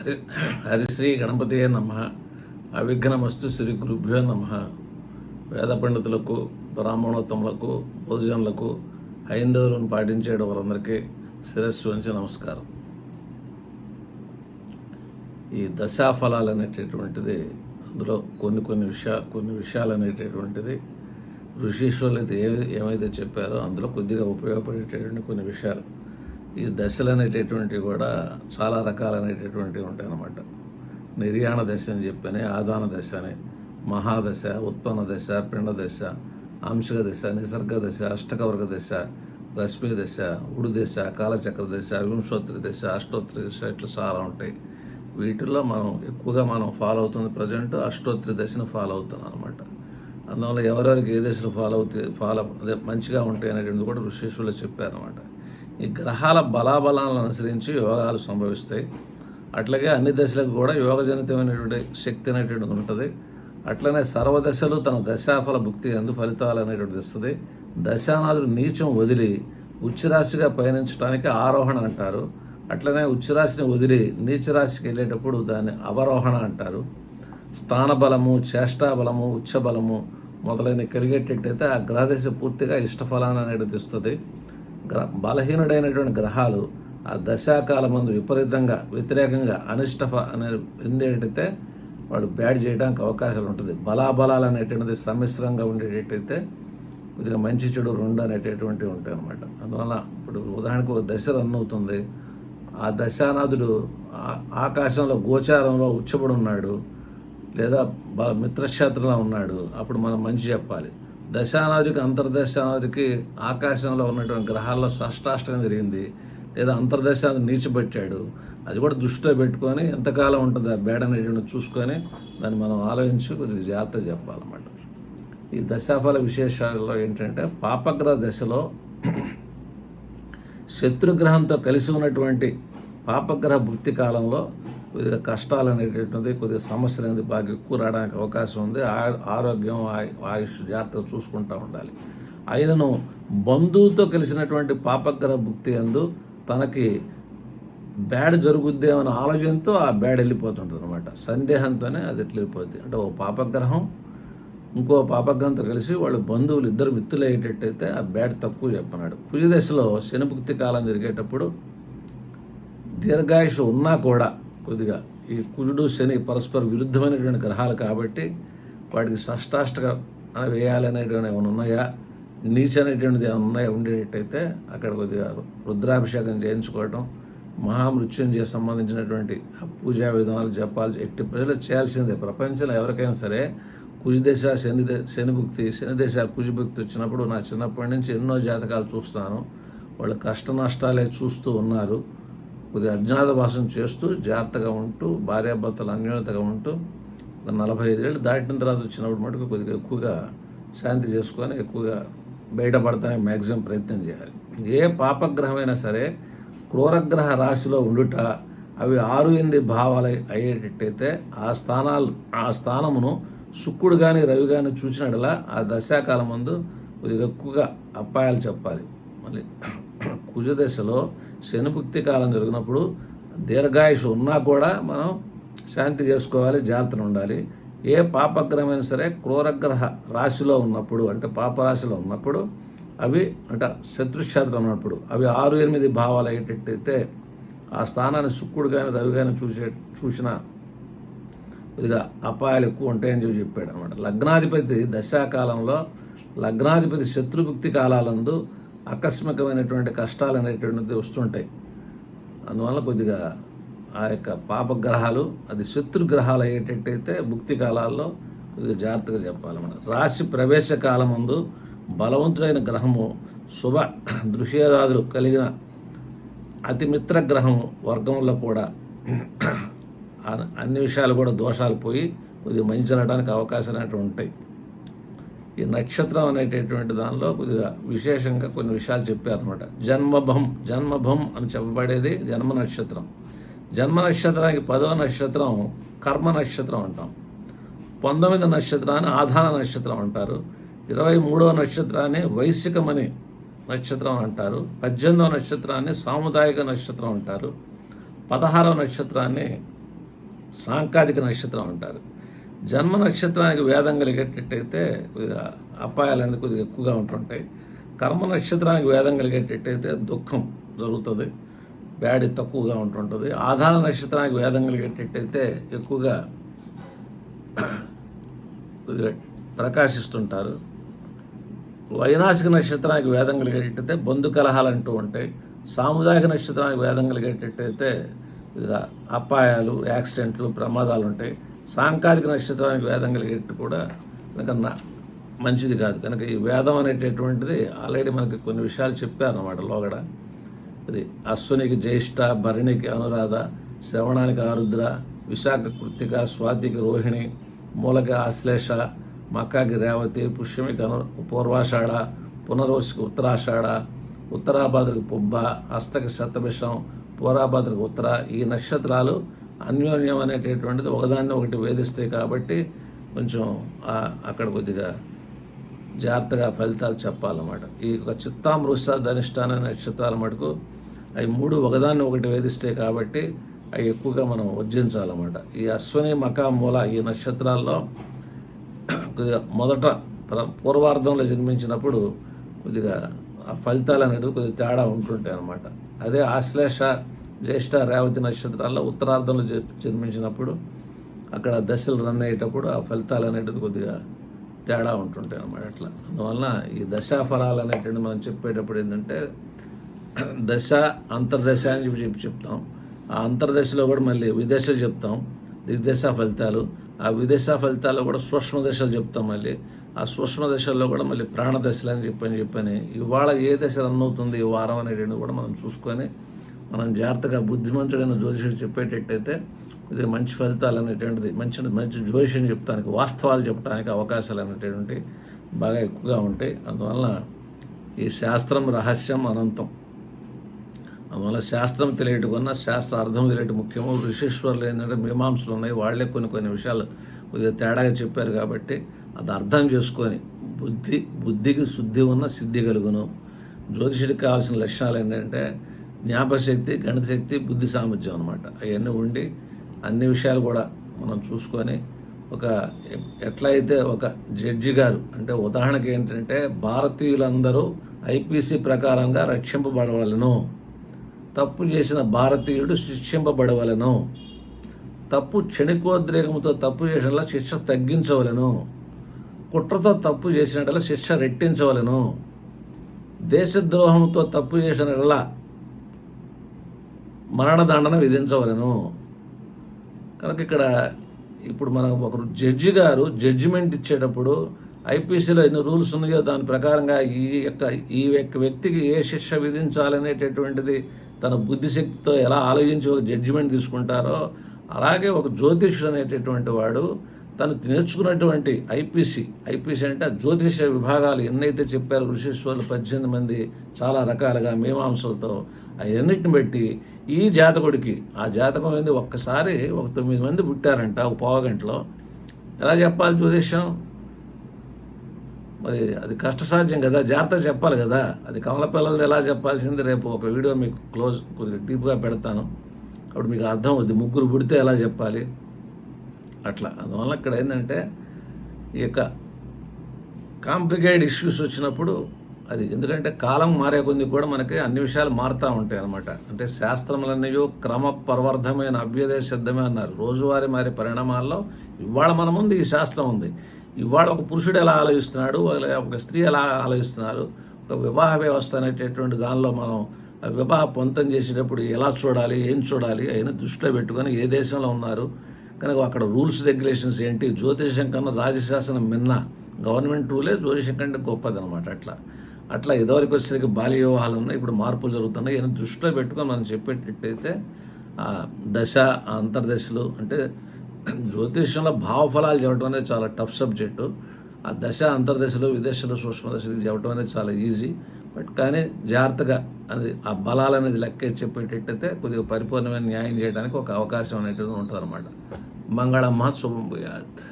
హరి హరిశ్రీ గణపతియే నమ. అవిఘ్నమస్తు శ్రీ గురుభ్యో నమ. వేద పండితులకు బ్రాహ్మణోత్తములకు భోజనులకు హైందవులను పాటించే వారందరికీ శిరస్సు వంచి నమస్కారం. ఈ దశాఫలాలు అనేటటువంటిది అందులో కొన్ని కొన్ని విషయా కొన్ని విషయాలు అనేటటువంటిది ఋషీశ్వరులు అయితే ఏ ఏమైతే చెప్పారో అందులో కొద్దిగా ఉపయోగపడేటటువంటి కొన్ని విషయాలు. ఈ దశలు అనేటటువంటివి కూడా చాలా రకాలనేటటువంటివి ఉంటాయి అన్నమాట నిర్యాణ దశ అని చెప్పని ఆదాన దశ అని మహాదశ ఉత్పన్న దశ పిండ దశ అంశక దశ నిసర్గ దశ అష్టకవర్గ దశ రశ్మి దశ ఉడుదశ కాలచక్ర దశ వింశోత్తరి దశ అష్టోత్తరి దశ ఇట్లా చాలా ఉంటాయి. వీటిల్లో మనం ఎక్కువగా మనం ఫాలో అవుతుంది ప్రజెంట్ అష్టోత్తరి దశను ఫాలో అవుతున్నాం అనమాట అందువల్ల ఎవరెవరికి ఏ దశలు ఫాలో అవుతాయి ఫాలో అదే మంచిగా ఉంటాయి అనేటువంటిది కూడా ఋషేశ్వరులు చెప్పారనమాట ఈ గ్రహాల బలాబలాలను అనుసరించి యోగాలు సంభవిస్తాయి. అట్లాగే అన్ని దశలకు కూడా యోగజనితమైనటువంటి శక్తి అనేటువంటిది ఉంటుంది. అట్లనే సర్వదశలు తన దశాఫల భుక్తి అందు ఫలితాలు అనేటువంటిది ఇస్తుంది దశానాథుడు నీచం వదిలి ఉచ్చరాశిగా పయనించడానికి ఆరోహణ అంటారు. అట్లనే ఉచ్చరాశిని వదిలి నీచరాశికి వెళ్ళేటప్పుడు దాన్ని అవరోహణ అంటారు. స్థానబలము చేష్టాబలము ఉచ్చబలము మొదలైన కలిగేటట్టయితే ఆ గ్రహదశ పూర్తిగా ఇష్టఫలాన్ని అనేది ఇస్తుంది. గ్ర బలహీనుడైనటువంటి గ్రహాలు ఆ దశాకాల మందు విపరీతంగా వ్యతిరేకంగా అనిష్ట అనే ఉండేటైతే వాడు బ్యాడ్ చేయడానికి అవకాశాలు ఉంటుంది. బలాబలాలు అనేటువంటిది సమ్మిశ్రంగా ఉండేటట్టయితే కొద్దిగా మంచి చెడు రెండు అనేటటువంటివి ఉంటాయి అనమాట అందువల్ల ఇప్పుడు ఉదాహరణకు ఒక దశ రన్ అవుతుంది. ఆ దశానాథుడు ఆకాశంలో గోచారంలో ఉచ్చబడి ఉన్నాడు లేదా మిత్రక్షేత్రంలో ఉన్నాడు. అప్పుడు మనం మంచి చెప్పాలి. దశానాదికి అంతర్దశానాదికి ఆకాశంలో ఉన్నటువంటి గ్రహాల్లో షష్టాష్టం జరిగింది. లేదా అంతర్దశాన్ని నీచిపెట్టాడు. అది కూడా దృష్టిలో పెట్టుకొని ఎంతకాలం ఉంటుంది ఆ బేడ అనేటువంటి చూసుకొని దాన్ని మనం ఆలోచించి కొద్దిగా జాగ్రత్త చెప్పాలన్నమాట. ఈ దశాఫల విశేషాల్లో ఏంటంటే పాపగ్రహ దశలో శత్రుగ్రహంతో కలిసి ఉన్నటువంటి పాపగ్రహ భుక్తి కాలంలో కొద్దిగా కష్టాలు అనేటటువంటిది కొద్దిగా సమస్యలు అనేది బాగా ఎక్కువ రావడానికి అవకాశం ఉంది. ఆ- ఆరోగ్యం ఆయుష్ జాగ్రత్తగా చూసుకుంటూ ఉండాలి. ఆయనను బంధువుతో కలిసినటువంటి పాపగ్రహ భుక్తి అందు తనకి బ్యాడ్ జరుగుద్ది అనే ఆలోచనతో ఆ బ్యాడ్ వెళ్ళిపోతుంటుంది అనమాట సందేహంతోనే అది ఎట్లా వెళ్ళిపోద్ది? అంటే ఓ పాపగ్రహం ఇంకో పాపగ్రహంతో కలిసి వాళ్ళు బంధువులు ఇద్దరు మిత్రులు అయ్యేటట్టయితే ఆ బ్యాడ్ తక్కువ చెప్పన్నాడు. కుజ దశలో శనిభుక్తి కాలం జరిగేటప్పుడు దీర్ఘాయుషు ఉన్నా కూడా కొద్దిగా ఈ కుజుడు శని పరస్పర విరుద్ధమైనటువంటి గ్రహాలు కాబట్టి వాటికి షష్టాష్టక వేయాలనేటువంటి ఏమైనా ఉన్నాయా? నీచనేటువంటిది ఏమైనా ఉన్నాయా? ఉండేటట్టయితే అక్కడ కొద్దిగా రుద్రాభిషేకం చేయించుకోవటం మహామృత్యుంజయ సంబంధించినటువంటి పూజా విధానాలు జపాలు ఎట్టి ప్రజలు చేయాల్సిందే. ప్రపంచంలో ఎవరికైనా సరే కుజిదశ శని శనిభుక్తి శని కుజిభుక్తి వచ్చినప్పుడు నా చిన్నప్పటి నుంచి ఎన్నో జాతకాలు చూస్తాను వాళ్ళు కష్ట నష్టాలే చూస్తూ ఉన్నారు. కొద్దిగా అజ్ఞాతవాసం చేస్తూ జాగ్రత్తగా ఉంటూ భార్యాభర్తలు అన్యోన్యతగా ఉంటూ నలభై ఐదేళ్ళు దాటిన తర్వాత వచ్చినప్పుడు మటుకు కొద్దిగా ఎక్కువగా శాంతి చేసుకొని ఎక్కువగా బయటపడతానికి మ్యాక్సిమం ప్రయత్నం చేయాలి. ఏ పాపగ్రహమైనా సరే క్రూరగ్రహ రాశిలో ఉండుట అవి ఆరు ఎనిమిది భావాలు అయ్యేటట్టయితే ఆ స్థానాలు ఆ స్థానమును శుక్రుడు కానీ రవి కానీ చూసినట్లా ఆ దశాకాలం ముందు కొద్దిగా ఎక్కువగా అప్పాయాలు చెప్పాలి. మళ్ళీ కుజ దశలో శనిభుక్తి కాలం జరిగినప్పుడు దీర్ఘాయుషు ఉన్నా కూడా మనం శాంతి చేసుకోవాలి జాగ్రత్తలు ఉండాలి. ఏ పాపగ్రహమైనా సరే క్రూరగ్రహ రాశిలో ఉన్నప్పుడు అంటే పాపరాశిలో ఉన్నప్పుడు అవి అంటే శత్రుక్షేత్రం ఉన్నప్పుడు అవి ఆరు ఎనిమిది భావాలు అయ్యేటట్టయితే ఆ స్థానాన్ని శుక్రుడు కానీ రవి కానీ చూసే చూసిన ఇదిగా అపాయాలు ఎక్కువ ఉంటాయని చెప్పి చెప్పాడు అనమాట లగ్నాధిపతి దశాకాలంలో లగ్నాధిపతి శత్రుభుక్తి కాలాలందు ఆకస్మికమైనటువంటి కష్టాలు అనేటువంటిది వస్తుంటాయి. అందువల్ల కొద్దిగా ఆ యొక్క పాపగ్రహాలు అది శత్రుగ్రహాలు అయ్యేటట్టయితే భుక్తి కాలాల్లో కొద్దిగా జాగ్రత్తగా చెప్పాలన్నమాట రాశి ప్రవేశ కాలం ముందు బలవంతుడైన గ్రహము శుభ దృశ్యదాదులు కలిగిన అతి మిత్ర గ్రహం వర్గంలో కూడా అన్ని విషయాలు కూడా దోషాలు పోయి కొద్దిగా మంచి జరగడానికి అవకాశాలు అనేవి ఉంటాయి. ఈ నక్షత్రం అనేటటువంటి దానిలో కొద్దిగా విశేషంగా కొన్ని విషయాలు చెప్పారనమాట జన్మభం జన్మభం అని చెప్పబడేది జన్మ నక్షత్రం. జన్మ నక్షత్రానికి పదవ నక్షత్రం కర్మ నక్షత్రం అంటాం. పంతొమ్మిది నక్షత్రాన్ని ఆధార నక్షత్రం అంటారు. ఇరవై మూడవ నక్షత్రాన్ని వైశ్యకమని నక్షత్రం అంటారు. పద్దెనిమిదవ నక్షత్రాన్ని సాముదాయిక నక్షత్రం అంటారు. పదహారవ నక్షత్రాన్ని సాంకేతిక నక్షత్రం అంటారు. జన్మ నక్షత్రానికి వేదం కలిగేటట్టయితే కొద్దిగా అపాయాలు అనేది కొద్దిగా ఎక్కువగా ఉంటుంటాయి. కర్మ నక్షత్రానికి వేదం కలిగేటట్టయితే దుఃఖం జరుగుతుంది. బ్యాడి తక్కువగా ఉంటుంటుంది. ఆధార నక్షత్రానికి వేదం కలిగేటట్టయితే ఎక్కువగా కొద్దిగా ప్రకాశిస్తుంటారు. వైనాశిక నక్షత్రానికి వేదం కలిగేటట్టయితే బంధు కలహాలు అంటూ ఉంటాయి. సాముదాయిక నక్షత్రానికి వేదం కలిగేటట్టయితే అపాయాలు యాక్సిడెంట్లు ప్రమాదాలు ఉంటాయి సాంకాలిక నక్షత్రానికి వేదం కలిగేట్టు కూడా కనుక నా- మంచిది కాదు. కనుక ఈ వేదం అనేటటువంటిది ఆల్రెడీ మనకి కొన్ని విషయాలు చెప్పారు అన్నమాట లోగడ. అది అశ్వనికి జ్యేష్ఠ భరణికి అనురాధ శ్రవణానికి ఆరుద్ర విశాఖ కృత్తిక స్వాతికి రోహిణి మూలకి ఆశ్లేష మక్కాకి రేవతి పుష్యమికి అను పూర్వాషాఢ పునరోసికి ఉత్తరాషాఢ ఉత్తరాభాద్రకి పుబ్బ హస్తకి శతభిషం పోరాభద్రకు ఉత్తర. ఈ నక్షత్రాలు అన్యోన్యం అనేటటువంటిది ఒకదాన్ని ఒకటి వేధిస్తాయి కాబట్టి కొంచెం అక్కడ కొద్దిగా జాగ్రత్తగా ఫలితాలు చెప్పాలన్నమాట. ఈ యొక్క చిత్తామృష ధనిష్టాన నక్షత్రాల మటుకు అవి మూడు ఒకదాన్ని ఒకటి వేధిస్తాయి కాబట్టి అవి ఎక్కువగా మనం వర్జించాలన్నమాట. ఈ అశ్వని మక మూల ఈ నక్షత్రాల్లో కొద్దిగా మొదట ప్ర- పూర్వార్ధంలో జన్మించినప్పుడు కొద్దిగా ఆ ఫలితాలు అనేవి కొద్దిగా తేడా ఉంటుంటాయి అన్నమాట అదే ఆశ్లేష జ్యేష్ఠ రేవతి నక్షత్రాల్లో ఉత్తరార్థంలో జ- జన్మించినప్పుడు అక్కడ దశలు రన్ అయ్యేటప్పుడు ఆ ఫలితాలు అనేటిది కొద్దిగా తేడా ఉంటుంటాయి అన్నమాట అట్లా. అందువలన ఈ దశా ఫలాలు అనేటువంటి మనం చెప్పేటప్పుడు ఏంటంటే దశ అంతర్దశ అని చెప్పి చెప్పి చెప్తాం. ఆ అంతర్దశలో కూడా మళ్ళీ విదశ చెప్తాం. దిగ్దశ ఫలితాలు. ఆ విదశ ఫలితాల్లో కూడా సూక్ష్మ దశలు చెప్తాం మళ్ళీ. ఆ సూక్ష్మ దశల్లో కూడా మళ్ళీ ప్రాణ దశలు అని చెప్పని చెప్పని ఇవాళ ఏ దశ రన్ అవుతుంది ఈ వారం అనేటువంటి కూడా మనం చూసుకొని మనం జాగ్రత్తగా బుద్ధిమంతుడైన జ్యోతిషుడు చెప్పేటట్టయితే కొద్దిగా మంచి ఫలితాలు అనేటువంటిది మంచి మంచి జ్యోతిషం చెప్తానికి వాస్తవాలు చెప్పడానికి అవకాశాలు అనేటువంటి బాగా ఎక్కువగా ఉంటాయి. అందువలన ఈ శాస్త్రం రహస్యం అనంతం. అందువల్ల శాస్త్రం తెలియటకున్నా శాస్త్ర అర్థం తెలియటి ముఖ్యము. ఋషీశ్వరులు ఏంటంటే మీమాంసలు ఉన్నాయి. వాళ్ళే కొన్ని కొన్ని విషయాలు కొద్దిగా తేడాగా చెప్పారు కాబట్టి అది అర్థం చేసుకొని బుద్ధి బుద్ధికి శుద్ధి ఉన్న సిద్ధి కలుగును. జ్యోతిషుడికి కావాల్సిన లక్షణాలు ఏంటంటే జ్ఞాపశక్తి గణిత శక్తి బుద్ధి సామర్థ్యం అనమాట అవన్నీ ఉండి అన్ని విషయాలు కూడా మనం చూసుకొని ఒక ఎట్లయితే ఒక జడ్జి గారు అంటే ఉదాహరణకి ఏంటంటే భారతీయులందరూ ఐపీసీ ప్రకారంగా రక్షింపబడవలను. తప్పు చేసిన భారతీయుడు శిక్షింపబడవలను. తప్పు క్షణికోద్రేకంతో తప్పు చేసిన శిక్ష తగ్గించవలను. కుట్రతో తప్పు చేసినట్ల శిక్ష రెట్టించవలను. దేశద్రోహంతో తప్పు చేసినట్ల మరణదండన విధించవలను. కనుక ఇక్కడ ఇప్పుడు మనం ఒకరు జడ్జి గారు జడ్జిమెంట్ ఇచ్చేటప్పుడు ఐపీసీలో ఎన్ని రూల్స్ ఉన్నాయో దాని ప్రకారంగా ఈ యొక్క ఈ యొక్క వ్యక్తికి ఏ శిక్ష విధించాలనేటటువంటిది తన బుద్ధిశక్తితో ఎలా ఆలోచించి ఒక జడ్జిమెంట్ తీసుకుంటారో అలాగే ఒక జ్యోతిషుడు అనేటటువంటి వాడు తను నేర్చుకున్నటువంటి ఐపీసీ ఐపీసీ అంటే జ్యోతిష విభాగాలు ఎన్నైతే చెప్పారు ఋషీశ్వరులు పద్దెనిమిది మంది చాలా రకాలుగా మీమాంసలతో అవన్నిటిని బట్టి ఈ జాతకుడికి ఆ జాతకం అనేది ఒక్కసారి ఒక తొమ్మిది మంది పుట్టారంట ఒక పావుగంటలో ఎలా చెప్పాలి జ్యోతిష్యం? మరి అది కష్టసాధ్యం కదా జాగ్రత్త చెప్పాలి కదా. అది కమల పిల్లలది ఎలా చెప్పాల్సింది? రేపు ఒక వీడియో మీకు క్లోజ్ కొద్దిగా డీప్గా పెడతాను. అప్పుడు మీకు అర్థం అవుద్ది. ముగ్గురు పుడితే ఎలా చెప్పాలి? అట్లా. అందువల్ల ఇక్కడ ఏంటంటే ఈ యొక్క కాంప్లికేటెడ్ ఇష్యూస్ వచ్చినప్పుడు అది ఎందుకంటే కాలం మారే కొద్ది కూడా మనకి అన్ని విషయాలు మారుతూ ఉంటాయి అనమాట అంటే శాస్త్రములన్నయో క్రమ పరవర్ధమైన అభ్యుదయ సిద్ధమే అన్నారు. రోజువారీ మారే పరిణామాల్లో ఇవాళ మన ముందు ఈ శాస్త్రం ఉంది. ఇవాళ ఒక పురుషుడు ఎలా ఆలోచిస్తున్నాడు? ఒక- ఒక స్త్రీ ఎలా ఆలోచిస్తున్నారు? ఒక వివాహ వ్యవస్థ అనేటటువంటి దానిలో మనం వివాహ పొంతం చేసేటప్పుడు ఎలా చూడాలి? ఏం చూడాలి? అయినా దృష్టిలో పెట్టుకొని ఏ దేశంలో ఉన్నారు? కనుక అక్కడ రూల్స్ రెగ్యులేషన్స్ ఏంటి? జ్యోతిషం కన్నా రాజశాసనం మిన్న గవర్నమెంట్ రూలే జ్యోతిషం కంటే గొప్పదనమాట అట్లా. అట్లా ఇదివరకు వచ్చేసరికి బాల్య వివాహాలు ఉన్నాయి ఇప్పుడు మార్పులు జరుగుతున్నాయి. ఈయన దృష్టిలో పెట్టుకొని మనం చెప్పేటట్టయితే ఆ దశ అంతర్దశలు అంటే జ్యోతిష్యంలో భావఫలాలు చెప్పడం అనేది చాలా టఫ్ సబ్జెక్టు. ఆ దశ అంతర్దశలు విదేశాలు సూక్ష్మదశలు చెప్పడం అనేది చాలా ఈజీ. బట్ కానీ జాగ్రత్తగా అది ఆ బలాలు అనేది లెక్క చెప్పేటట్టయితే కొద్దిగా పరిపూర్ణమైన న్యాయం చేయడానికి ఒక అవకాశం అనేటువంటిది ఉంటుంది అనమాట મંગળામાં શુભમ ભૂયાત